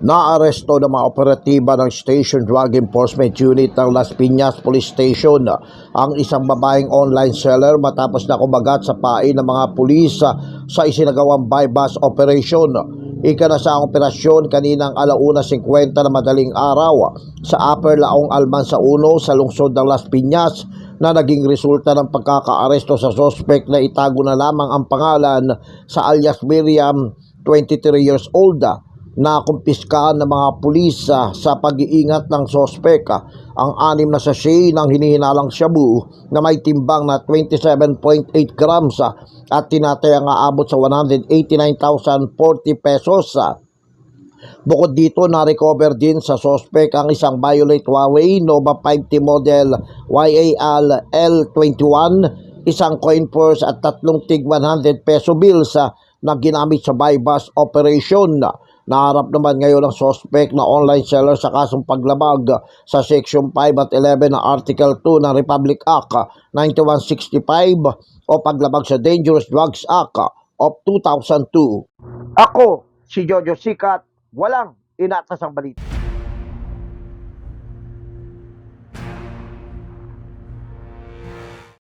Naaresto ng mga operatiba ng Station Drug Enforcement Unit ng Las Piñas Police Station ang isang babaeng online seller matapos na kumagat sa pain ng mga pulis sa isinagawang bypass operation. Ikanasang operasyon kaninang alauna 50 na madaling araw sa Upper Laong Almansa 1 sa lungsod ng Las Piñas na naging resulta ng pagkakaaresto sa sospek na itago na lamang ang pangalan sa alias Miriam, 23 years old na kumpiskahan ng mga pulis sa pag-iingat ng sospek ang anim na sachet ng hinihinalang shabu na may timbang na 27.8 grams at tinatayang aabot sa 189,040 pesos. Bukod dito, na-recover din sa sospek ang isang Violet Huawei Nova 5T model YAL L21, isang coin purse at tatlong tig 100 peso bills na ginamit sa bypass operation. Naharap naman ngayon ang sospek na online seller sa kasong paglabag sa Section 5 at 11 ng Article 2 ng Republic Act 9165 o paglabag sa Dangerous Drugs Act of 2002. Ako, si Jojo Sikat, walang inatasang balita.